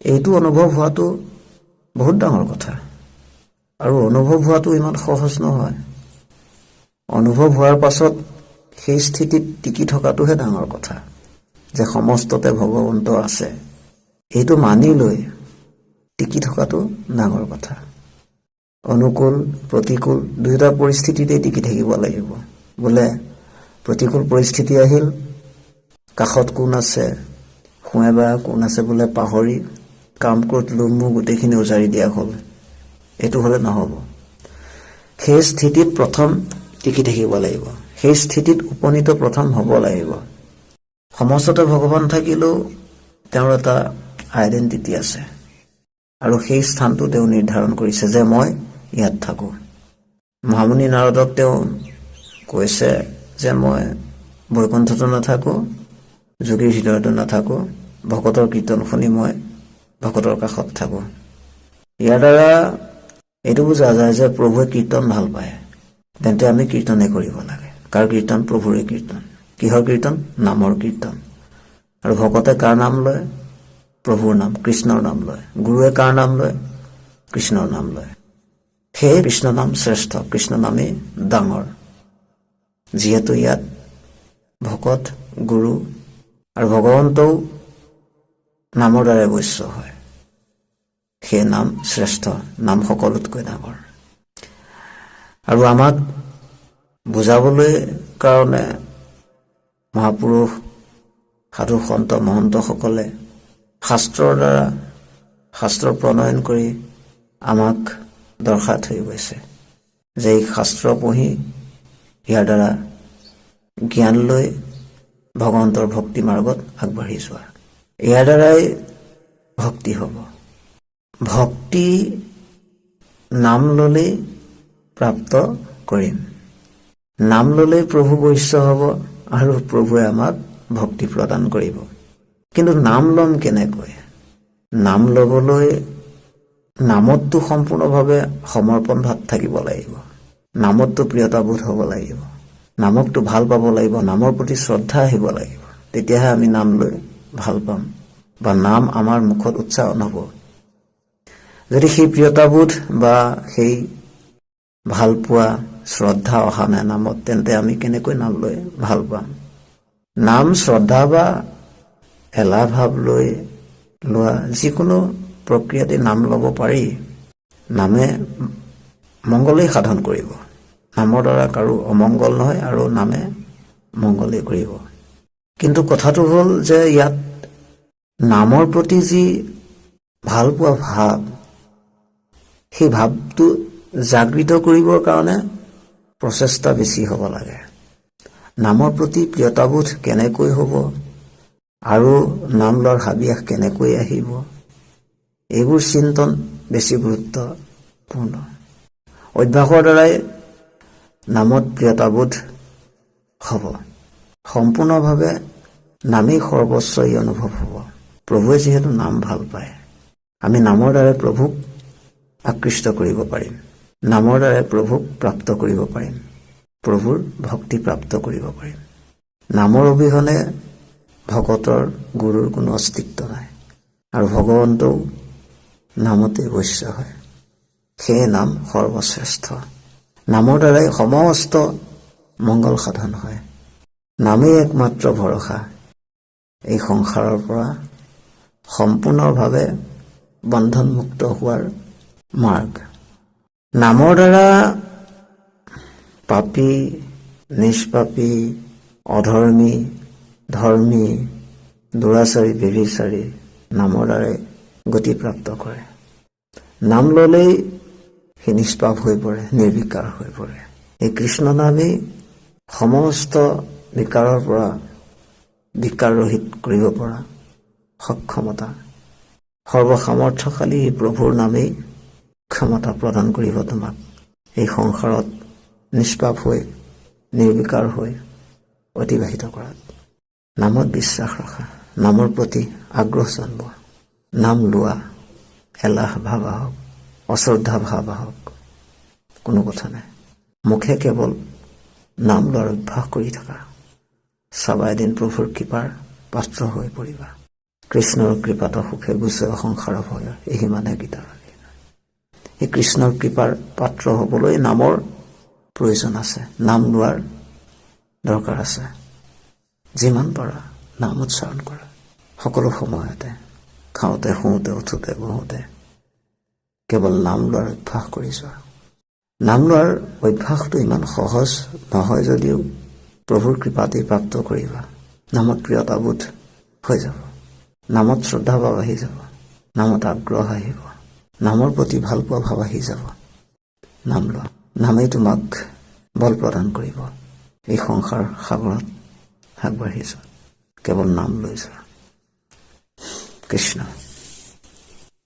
এইটো অনুভৱ হোৱাটো বহুত ডাঙৰ কথা। আৰু অনুভৱ হোৱাটো ইমান সহজ নহয়। অনুভৱ হোৱাৰ পাছত সেই স্থিতিত টিকি থকাটোহে ডাঙৰ কথা যে সমস্ততে ভগৱন্ত আছে। এইটো মানি লৈ টিকি থকাটো ডাঙৰ কথা। অনুকূল প্ৰতিকূল দুয়োটা পৰিস্থিতিতে টিকি থাকিব লাগিব। বোলে প্ৰতিকূল পৰিস্থিতি আহিল কাষত কোন আছে সোঁৱে বা কোন আছে বোলে পাহৰি কাম লোম মোৰ গোটেইখিনি উজাৰি দিয়া হ'ল। এইটো হ'লে নহ'ব সেই স্থিতিত প্ৰথম টিকি থাকিব লাগিব। সেই স্থিতিত উপনীত প্ৰথম হ'ব লাগিব। সমস্ততে ভগৱান থাকিলেও তেওঁৰ এটা আইডেণ্টিটি আছে। আৰু সেই স্থানটো তেওঁ নিৰ্ধাৰণ কৰিছে যে মই ইয়াত থাকোঁ। মহামুনি নাৰদক তেওঁ কৈছে যে মই বৈকুণ্ঠতো নাথাকোঁ, যোগীৰ হৃদয়তো নাথাকোঁ, ভকতৰ কীৰ্তন শুনি মই ভকতৰ কাষত থাকোঁ। ইয়াৰ দ্বাৰা এইটো বুজা যায় যে প্ৰভুৱে কীৰ্তন ভালো পায়। তেন্তে আমি কীৰ্তনে কৰিব লাগে। কাৰ কীৰ্তন? প্ৰভুৰে কীৰ্তন। কিহৰ কীৰ্তন? নামৰ কীৰ্তন। আৰু ভকতে কাৰ নাম লয়? প্ৰভুৰ নাম, কৃষ্ণৰ নাম লয়। গুৰুৱে কাৰ নাম লয়? কৃষ্ণৰ নাম লয়। সেয়ে কৃষ্ণ নাম শ্ৰেষ্ঠ। কৃষ্ণ নামেই ডাঙৰ। যিহেতু ইয়াত ভকত, গুৰু আৰু ভগৱন্তও নামৰ দ্বাৰাই বৈশ্য হয়। সেই নাম শ্ৰেষ্ঠ নাম সকলোতকৈ ডাঙৰ। আৰু আমাক বুজাবলৈ কাৰণে মহাপুৰুষ, সাধু সন্ত, মহন্তসকলে শাস্ত্ৰৰ দ্বাৰা শাস্ত্ৰ প্ৰণয়ন কৰি আমাক দৰ্শাই থৈ গৈছে। যে এই শাস্ত্ৰ পঢ়ি ইয়াৰ দ্বাৰা জ্ঞান লৈ ভগৱন্তৰ ভক্তি মাৰ্গত আগবাঢ়ি যোৱা। ইয়াৰ দ্বাৰাই ভক্তি হ'ব। ভক্তি নাম ল'লেই প্ৰাপ্ত কৰিম। নাম ল'লেই প্ৰভু বৈশ্য হ'ব আৰু প্ৰভুৱে আমাক ভক্তি প্ৰদান কৰিব। কিন্তু নাম ল'ম কেনেকৈ? নাম ল'বলৈ নামতটো সম্পূৰ্ণভাৱে সমৰ্পণ ভাৱ থাকিব লাগিব। নামতটো প্ৰিয়তাবোধ হ'ব লাগিব। নামকটো ভালো পাব লাগিব, নামৰ প্ৰতি শ্ৰদ্ধা আহিব লাগিব। তেতিয়াহে আমি নাম লৈ ভালো পাম বা নাম আমাৰ মুখত উচ্চাৰণ হ'ব। যদি সেই প্ৰিয়তাবোধ বা সেই ভালো পোৱা শ্ৰদ্ধা অহা নাই নামত, তেন্তে আমি কেনেকৈ নাম লৈ ভালো পাম? নাম, শ্ৰদ্ধা বা এলাহ ভাৱ লৈ লোৱা যিকোনো প্ৰক্ৰিয়াতে নাম ল'ব পাৰি, নামে মংগলেই সাধন কৰিব। নামৰ দ্বাৰা কাৰো অমংগল নহয় আৰু নামে মংগলেই কৰিব। কিন্তু কথাটো হ'ল যে ইয়াত নামৰ প্ৰতি যি ভালো পোৱা ভাৱ সেই ভাৱটো জাগৃত কৰিবৰ কাৰণে প্ৰচেষ্টা বেছি হ'ব লাগে। নামৰ প্ৰতি প্ৰিয়তাবোধ কেনেকৈ হ'ব? আৰু নাম লোৱাৰ হাবিয়াস কেনেকৈ আহিব? এইবোৰ চিন্তন বেছি গুৰুত্বপূৰ্ণ। অভ্যাসৰ দ্বাৰাই নামত প্ৰিয়তাবোধ হ'ব। সম্পূৰ্ণভাৱে নামেই সৰ্বস্বই অনুভৱ হ'ব। প্ৰভুৱে যিহেতু নাম ভাল পায়। আমি নামৰ দ্বাৰাই প্ৰভুক আকৃষ্ট কৰিব পাৰিম। নামৰ দ্বাৰাই প্ৰভুক প্ৰাপ্ত কৰিব পাৰিম। প্ৰভুৰ ভক্তি প্ৰাপ্ত কৰিব পাৰিম। নামৰ অবিহনে ভকতৰ গুৰুৰ কোনো অস্তিত্ব নাই। আৰু ভগৱন্তও নামতে বৈশ্য হয়। সেয়ে নাম সৰ্বশ্ৰেষ্ঠ। নামৰ দ্বাৰাই সমস্ত মংগল সাধন হয়। নামেই একমাত্ৰ ভৰসা। এই সংসাৰৰ পৰা সম্পূৰ্ণভাৱে বন্ধনমুক্ত হোৱাৰ মাৰ্গ নামৰ দ্বাৰা পাপী, নিষ্পাপী অধৰ্মী ধৰ্মী দুৰাচাৰী বিভিচাৰী নামৰ দ্বাৰাই গতিপ্ৰাপ্ত কৰে। নাম ল'লেই সি নিষ্পাপ হৈ পৰে, নিৰ্বিকাৰ হৈ পৰে। এই কৃষ্ণ নামেই সমস্ত বিকাৰৰ পৰা বিকাৰ ৰহিত কৰিব পৰা সক্ষমতা। সৰ্বসামৰ্থ্যশালী প্ৰভুৰ নামেই ক্ষমতা প্ৰদান কৰিব তোমাক। এই সংসাৰত নিষ্পাপ হৈ, নিৰ্বিকাৰ হৈ অতিবাহিত কৰাত। নামত বিশ্বাস ৰখা, নামৰ প্ৰতি আগ্ৰহ জন্মোৱা। নাম লোৱা, এলাহ ভাৱ আহক অশ্ৰদ্ধা ভাৱ আহক কোনো কথা নাই। মুখে কেৱল নাম লোৱাৰ অভ্যাস কৰি থকা। চাবা এদিন প্ৰভুৰ কৃপাৰ পাত্ৰ হৈ পৰিবা। কৃষ্ণৰ কৃপাত সুখে গুচে সংসাৰ ভয় এই মানে গীতাৰ। সেই কৃষ্ণৰ কৃপাৰ পাত্ৰ হ'বলৈ নামৰ প্ৰয়োজন আছে নাম লোৱাৰ দৰকাৰ আছে। যিমান পাৰা নাম উচ্চাৰণ কৰা। সকলো সময়তে খাওঁতে শুওঁতে উঠোতে বহোঁতে কেৱল নাম লোৱাৰ অভ্যাস কৰি যোৱা। নাম লোৱাৰ অভ্যাসটো ইমান সহজ নহয় যদিও প্ৰভুৰ কৃপাতেই প্ৰাপ্ত কৰিবা। নামত প্ৰিয়তাবোধ হৈ যাব। নামত শ্ৰদ্ধাভাৱ আহি যাব। নামত আগ্ৰহ আহিব। নামৰ প্ৰতি ভালো পোৱা ভাৱ আহি যাব। নাম লোৱা নামেই তোমাক বল প্ৰদান কৰিব। এই সংসাৰ সাগৰত আগবাঢ়ি যোৱা। কেৱল নাম লৈ কৃষ্ণ।